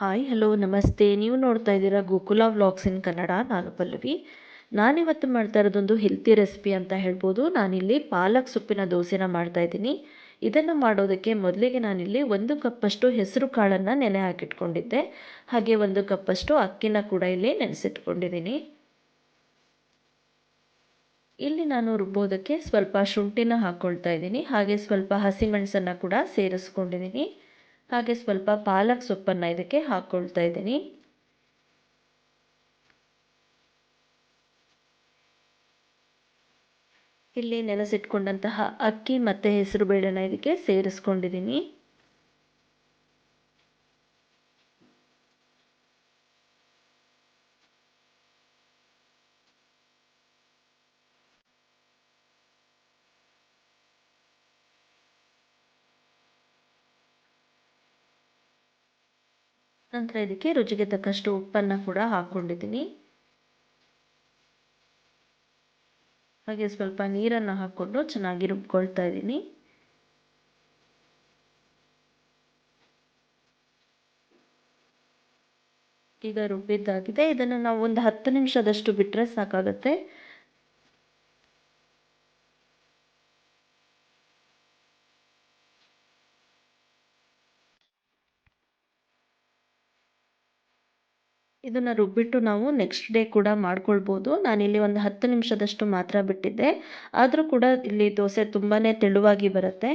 Hi hello ನಮಸ್ತೆ. ನೀವು ನೋಡ್ತಾ ಇದ್ದೀರಾ ಗೋಕುಲ ವ್ಲಾಗ್ಸ್ ಇನ್ ಕನ್ನಡ, ನಾನು ಪಲ್ಲವಿ. ನಾನಿವತ್ತು ಮಾಡ್ತಾ ಇರೋದೊಂದು ಹೆಲ್ತಿ ರೆಸಿಪಿ ಅಂತ ಹೇಳ್ಬೋದು. ನಾನಿಲ್ಲಿ ಪಾಲಕ್ ಸೊಪ್ಪಿನ ದೋಸೆನ ಮಾಡ್ತಾ ಇದ್ದೀನಿ. ಇದನ್ನು ಮಾಡೋದಕ್ಕೆ ಮೊದಲಿಗೆ ನಾನಿಲ್ಲಿ ಒಂದು ಕಪ್ಪಷ್ಟು ಹೆಸರು ಕಾಳನ್ನು ನೆನೆ ಹಾಕಿಟ್ಕೊಂಡಿದ್ದೆ. ಹಾಗೆ ಒಂದು ಕಪ್ಪಷ್ಟು ಅಕ್ಕಿನ ಕೂಡ ಇಲ್ಲಿ ನೆನೆಸಿಟ್ಕೊಂಡಿದ್ದೀನಿ. ಇಲ್ಲಿ ನಾನು ರುಬ್ಬೋದಕ್ಕೆ ಸ್ವಲ್ಪ ಶುಂಠಿನ ಹಾಕ್ಕೊಳ್ತಾ ಇದ್ದೀನಿ. ಹಾಗೆ ಸ್ವಲ್ಪ ಹಸಿಮೆಣಸನ್ನು ಕೂಡ ಸೇರಿಸ್ಕೊಂಡಿದ್ದೀನಿ. ಹಾಗೆ ಸ್ವಲ್ಪ ಪಾಲಕ್ ಸೊಪ್ಪನ್ನು ಇದಕ್ಕೆ ಹಾಕ್ಕೊಳ್ತಾ ಇದ್ದೀನಿ. ಇಲ್ಲಿ ನೆನೆಸಿಟ್ಕೊಂಡಂತಹ ಅಕ್ಕಿ ಮತ್ತು ಹೆಸರು ಬೇಳೆನ ಇದಕ್ಕೆ ಸೇರಿಸ್ಕೊಂಡಿದ್ದೀನಿ. ನಂತರ ಇದಕ್ಕೆ ರುಚಿಗೆ ತಕ್ಕಷ್ಟು ಉಪ್ಪನ್ನು ಕೂಡ ಹಾಕ್ಕೊಂಡಿದ್ದೀನಿ. ಹಾಗೆ ಸ್ವಲ್ಪ ನೀರನ್ನು ಹಾಕ್ಕೊಂಡು ಚೆನ್ನಾಗಿ ರುಬ್ಕೊಳ್ತಾ ಇದ್ದೀನಿ. ಈಗ ರುಬ್ಬಿದ್ದಾಗಿದೆ. ಇದನ್ನು ನಾವು ಒಂದು ಹತ್ತು ನಿಮಿಷದಷ್ಟು ಬಿಟ್ಟರೆ ಸಾಕಾಗುತ್ತೆ. ಇದನ್ನು ರುಬ್ಬಿಟ್ಟು ನಾವು ನೆಕ್ಸ್ಟ್ ಡೇ ಕೂಡ ಮಾಡ್ಕೊಳ್ಬೋದು. ನಾನಿಲ್ಲಿ ಒಂದು ಹತ್ತು ನಿಮಿಷದಷ್ಟು ಮಾತ್ರ ಬಿಟ್ಟಿದ್ದೆ. ಆದರೂ ಕೂಡ ಇಲ್ಲಿ ದೋಸೆ ತುಂಬಾ ತೆಳುವಾಗಿ ಬರುತ್ತೆ.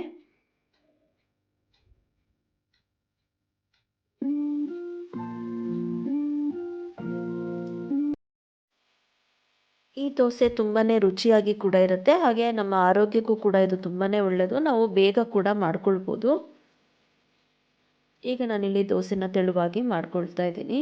ಈ ದೋಸೆ ತುಂಬಾ ರುಚಿಯಾಗಿ ಕೂಡ ಇರುತ್ತೆ. ಹಾಗೆ ನಮ್ಮ ಆರೋಗ್ಯಕ್ಕೂ ಕೂಡ ಇದು ತುಂಬಾ ಒಳ್ಳೆಯದು ನಾವು ಬೇಗ ಕೂಡ ಮಾಡ್ಕೊಳ್ಬೋದು. ಈಗ ನಾನಿಲ್ಲಿ ದೋಸೆನ ತೆಳುವಾಗಿ ಮಾಡ್ಕೊಳ್ತಾ ಇದ್ದೀನಿ.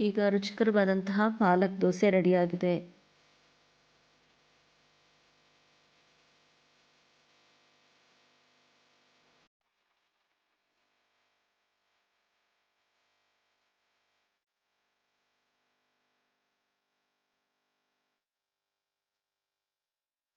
ಈಗ ರುಚಿಕರವಾದಂತಹ ಪಾಲಕ್ ದೋಸೆ ರೆಡಿಯಾಗಿದೆ